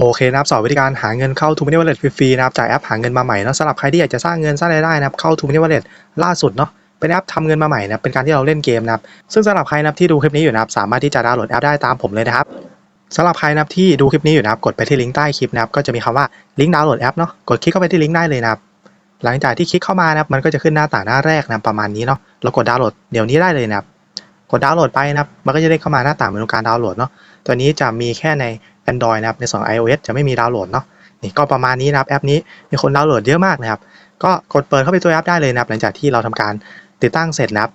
โอเคนะครับสอนวิธีการหาเงินเข้า t ูมินิว a ล e t ฟรีๆนะครับจากแอปหาเงินมาใหม่นะสำหรับใครที่อยากจะสร้างเงินสร้างรายได้นะครับเข้า t ูมินิว a ล e t ล่าสุดเนาะเป็นแอปทำเงินมาใหม่นะเป็นการที่เราเล่นเกมนะครับซึ่งสำหรับใครนะครับที่ดูคลิปนี้อยู่นะครับสามารถที่จะดาวน์โหลดแอปได้ตามผมเลยนะครับสำหรับใครนะครับที่ดูคลิปนี้อยู่นะครับกดไปที่ลิงก์ใต้คลิปนะครับก็จะมีคำว่าลิงก์ดาวน์โหลดแอปเนาะกดคลิกเข้าไปที่ลิงก์ได้เลยนะครับหลังจากที่คลิกเข้ามานะครับมันก็จะขึ้นหน้าต่างหน้าแรกนะประมาณนี้เนาะเรากดดาวน์โหลดเดี๋ยวนี้ได้เลยนะครับ กดดาวน์โหลดไปนะครับ มันก็จะได้เข้ามาหน้าต่างเมนูการดาวน์โหลดเนาะ ตัวนี้จะมีแค่ใน Android นะครับ ในส่วน iOS จะไม่มีดาวน์โหลดเนาะ นี่ก็ประมาณนี้นะครับ แอปนี้มีคนดาวน์โหลดเยอะมากนะครับ ก็กดเปิดเข้าไปตัวแอปได้เลยนะครับ หลังจากที่เราทำการติดตั้งเสร็จนะครับ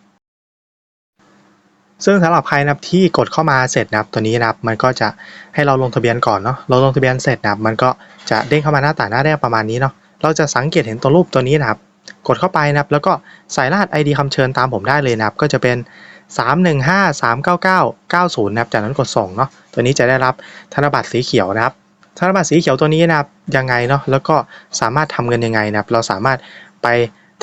ซึ่งสำหรับใครนะครับที่กดเข้ามาเสร็จนะครับ ตัวนี้นะครับ มันก็จะให้เราลงทะเบียนก่อนเนาะ เราลงทะเบียนเสร็จนะครับ มันก็จะเด้งเข้ามาหน้าต่างหน้าแรกประมาณนี้เนาะ เราจะสังเกตเห็นตัวรูปตัวนี้นะครับ กดเข้าไปนะครับ แล้วก็ใส่รหัส ID คำเชิญตามผมได้เลยนะครับ ก็จะเป็น 5 399 90นะครับจากนั้นกดส่งเนาะตัวนี้จะได้รับธนบัตรสีเขียวนะครับธนบัตรสีเขียวตัวนี้นะครับยังไงเนาะแล้วก็สามารถทำเงินยังไงนะครับเราสามารถไป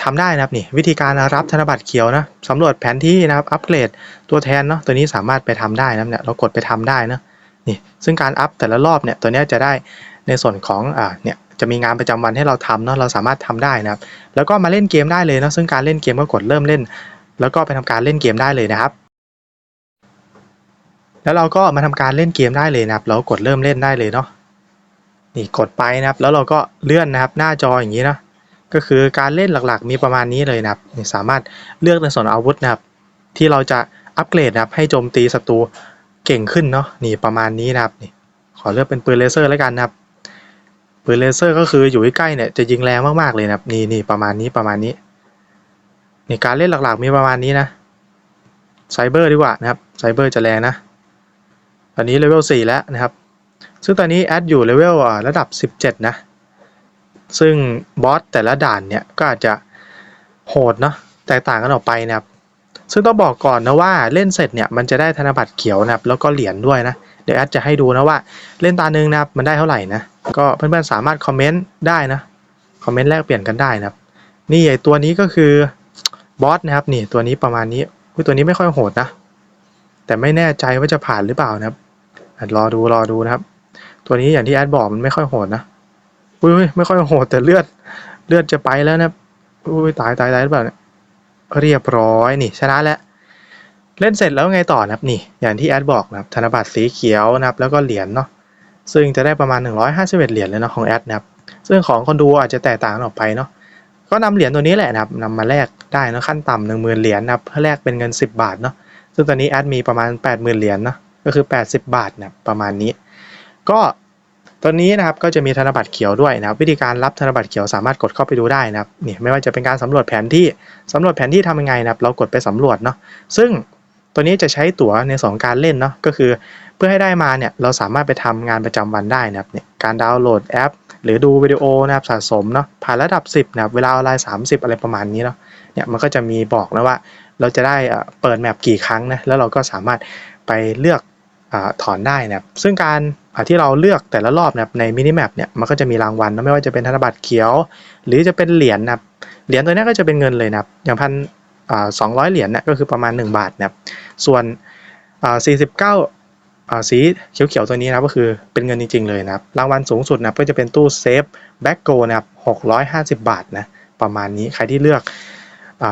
ทำได้นะครับนี่วิธีการรับธนบัตรเขียวนะสำรวจแผนที่นะครับอัปเกรดตัวแทนเนาะตัวนี้สามารถไปทำได้นะเนี่ยเรากดไปทำได้นะนี่ซึ่งการอัพแต่ละรอบเนี่ยตัวนี้จะได้ในส่วนของอ่าเนี่ยจะมีงานประจำวันให้เราทำเนาะเราสามารถทำได้นะครับแล้วก็มาเล่นเกมได้เลยเนาะซึ่งการเล่นเกมก็กดเริ่มเล่น แล้วก็ไปทำการเล่นเกมได้เลยนะครับ แล้วเราก็มาทำการเล่นเกมได้เลยนะครับ เรากดเริ่มเล่นได้เลยเนาะนี่กดไปนะครับ แล้วเราก็เลื่อนนะครับ หน้าจออย่างนี้นะก็คือการเล่นหลักๆ มีประมาณนี้เลยนะครับนี่สามารถเลือกในส่วนอาวุธนะครับ ที่เราจะอัปเกรดนะครับให้โจมตีศัตรูเก่งขึ้นเนาะนี่ประมาณนี้นะครับนี่ขอเลือกเป็นปืนเลเซอร์แล้วกันนะครับปืนเลเซอร์ก็คืออยู่ใกล้ๆเนี่ยจะยิงแรงมากๆเลยนะครับนี่นี่ประมาณนี้ประมาณนี้ นี่การเล่นหลักๆมีประมาณนี้นะไซเบอร์ดีกว่านะครับไซเบอร์จะแรงนะ ตอนนี้เลเวล4แล้วนะครับ ซึ่งตอนนี้แอดอยู่เลเวลระดับ 17 นะ ซึ่งบอสแต่ละด่านเนี่ยก็อาจจะโหดเนาะแตกต่างกันออกไปนะครับ ซึ่งต้องบอกก่อนนะว่าเล่นเสร็จเนี่ยมันจะได้ธนบัตรเขียวนะครับแล้วก็เหรียญด้วยนะ เดี๋ยวแอดจะให้ดูนะว่าเล่นตาหนึ่งนะครับมันได้เท่าไหร่นะ ก็เพื่อนๆสามารถคอมเมนต์ได้นะ คอมเมนต์แลกเปลี่ยนกันได้นะครับ นี่ไอตัวนี้ก็คือ บอสนะครับนี่ตัวนี้ประมาณนี้อุ๊ยตัวนี้ไม่ค่อยโหดนะ แต่ไม่แน่ใจว่าจะผ่านหรือเปล่านะครับอะรอดูรอดูนะครับ ตัวนี้อย่างที่แอดบอกมันไม่ค่อยโหดนะอุ้ยไม่ค่อยโหดแต่เลือดเลือดจะไปแล้วนะอุ้ยตายตายตายหรือเปล่าเนี่ยเรียบร้อยนี่ชนะแล้วเล่นเสร็จแล้วไงต่อนะครับนี่ อย่างที่แอดบอกนะครับธนบัตรสีเขียวนะครับ แล้วก็เหรียญเนาะซึ่งจะได้ประมาณ 151 เหรียญเลยเนาะของแอดนะครับ ซึ่งของคนดูอาจจะแตกต่างออกไปเนาะ ก็นำเหรียญตัวนี้แหละนะครับนำมาแลกได้นะขั้นต่ำหนึ่งหมื่นเหรียญนะครับเพื่อแลกเป็นเงิน 10 บาทเนาะซึ่งตอนนี้แอดมีประมาณ 80,000เหรียญเนาะก็คือ 80 บาทนะประมาณนี้ ก็ตัวนี้นะครับก็จะมีธนบัตรเขียวด้วยนะครับ วิธีการรับธนบัตรเขียวสามารถกดเข้าไปดูได้นะครับนี่ไม่ว่าจะเป็นการสำรวจแผนที่สำรวจแผนที่ทำยังไงนะครับ เรากดไปสำรวจเนาะซึ่งตัวนี้จะใช้ตั๋วในสองการเล่นเนาะก็คือ พื่อให้ได้มาเนี่ยเราสามารถไปทำงานประจำวันได้นะครับเนี่ยการดาวน์โหลดแอป หรือดูวิดีโอนะครับสะสมเนาะผ่านระดับ 10นะครับเวลาออนไลน์30 อะไรประมาณนี้เนาะเนี่ยมันก็จะมีบอกนะว่า เราจะได้เอ่อเปิดแมปกี่ครั้งนะแล้วเราก็สามารถไปเลือกอถอนได้นะครับซึ่งการที่เราเลือกแต่ละรอบนะครับในมินิแมปเนี่ยมันก็จะมีรางวัลนะไม่ว่าจะเป็นธนบัตรเขียว หรือจะเป็นเหรียญนะครับเหรียญตัวนี้ก็จะเป็นเงินเลยนะครับอย่างพันสองร้อยเหรียญเนี่ยก็คือประมาณ 1 บาทนะครับส่วนอ่า สีเก้าอ่าสีเขียวๆตัวนี้นะก็คือเป็นเงินจริง ๆ เลยนะครับ รางวัลสูงสุดนะก็จะเป็นตู้เซฟแบ็กโกนะครับ650 บาทนะประมาณนี้ใครที่เลือกอ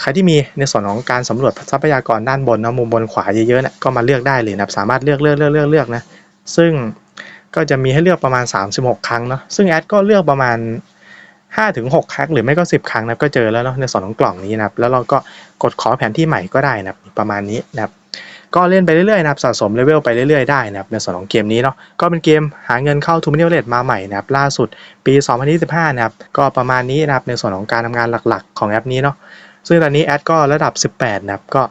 ใครที่มีในส่วนของการสำรวจทรัพยากรด้านบนนะมุมบนขวาเยอะๆเนี่ยก็มาเลือกได้เลยนะสามารถเลือกเลือกเลือกเลือกเลือกนะซึ่งก็จะมีให้เลือกประมาณ 36 ครั้งเนาะซึ่งแอดก็เลือกประมาณ5-6ครั้งหรือไม่ก็ 10 ครั้งนะก็เจอแล้วเนาะในส่วนของกล่องนี้นะครับแล้วเราก็กดขอแผนที่ใหม่ก็ได้นะประมาณนี้นะครับ ก็เล่นไปเรื่อยๆนะครับสะสมเลเวลไปเรื่อยๆได้นะครับในส่วนของเกมนี้เนาะก็เป็นเกมหาเงินเข้าทูมิเนเลตมาใหม่นะครับล่าสุดปี 2025 นะครับก็ประมาณนี้นะครับในส่วนของการทำงานหลักๆ ของแอปนี้เนาะซึ่งตอนนี้แอดก็ระดับ 18 นะครับก็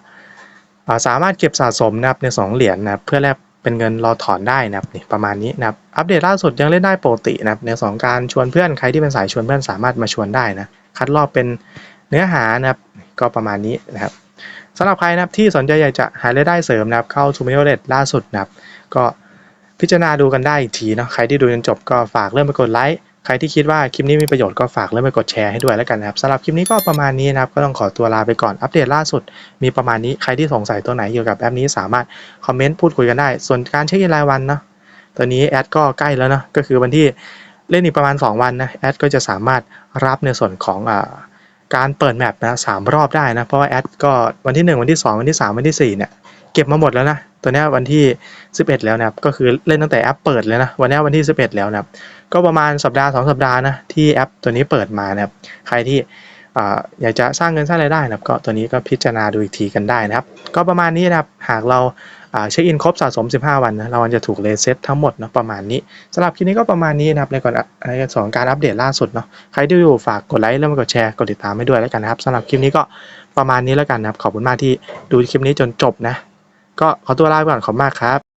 สามารถเก็บสะสมนะครับใน2เหรียญนะครับเพื่อแลกเป็นเงินรอถอนได้นะครับนี่ประมาณนี้นะครับอัปเดตล่าสุดยังเล่นได้ปกตินะครับในสองการชวนเพื่อนใครที่เป็นสายชวนเพื่อนสามารถมาชวนได้นะคัดรอบเป็นเนื้อหานะครับก็ประมาณนี้นะครับ สำหรับใครนะครับที่สนใจอยากจะหารายได้เสริมนะครับ เข้า t ูมิโอเลตล่าสุดนะครับ ก็พิจารณาดูกันได้อีกทีเนาะใครที่ดูจนจบก็ฝากเริ่มไปกดไลค์ใครที่คิดว่าคลิปนี้มีประโยชน์ก็ฝากเริ่มไปกดแชร์ให้ด้วยแล้วกันนะครับสำหรับคลิปนี้ก็ประมาณนี้นะครับก็ต้องขอตัวลาไปก่อนอัปเดตล่าสุด มีประมาณนี้ใครที่สงสัยตัวไหนเกี่ยวกับแอปนี้สามารถคอมเมนต์พูดคุยกันได้ ส่วนการเช็คอินรายวันเนาะตอนนี้แอดก็ใกล้แล้วเนาะก็คือวันที่เล่นอีกประมาณ 2 วันนะแอดก็จะสามารถรับในส่วนของอ่า การเปิดแมปนะสามรอบได้นะ เพราะว่าแอดก็วันที่ 1 วันที่ 2 วันที่ 3 วันที่ 4 เนี่ย เก็บมาหมดแล้วนะ ตัวนี้วันที่ 11 แล้วนะครับ ก็คือเล่นตั้งแต่แอปเปิดเลยนะ วันนี้วันที่ 11 แล้วนะครับ ก็ประมาณสัปดาห์ 2 สัปดาห์นะที่แอปตัวนี้เปิดมานะครับ ใครที่ออยากจะสร้างเงินสร้างรายได้นะครับ ก็ตัวนี้ก็พิจารณาดูอีกทีกันได้นะครับ ก็ประมาณนี้นะครับ หากเรา เช็คอินครบสะสม 15 วันนะเราจะถูกเลเซตทั้งหมดนะประมาณนี้สำหรับคลิปนี้ก็ประมาณนี้นะครับในก่อนในส่วนของการอัปเดตล่าสุดเนาะใครที่อยู่ฝากกดไลค์แล้วก็กดแชร์กดติดตามให้ด้วยแล้วกันนะครับสำหรับคลิปนี้ก็ประมาณนี้แล้วกันนะครับขอบคุณมากที่ดูคลิปนี้จนจบนะก็ขอตัวลาไปก่อนขอบคุณมากครับ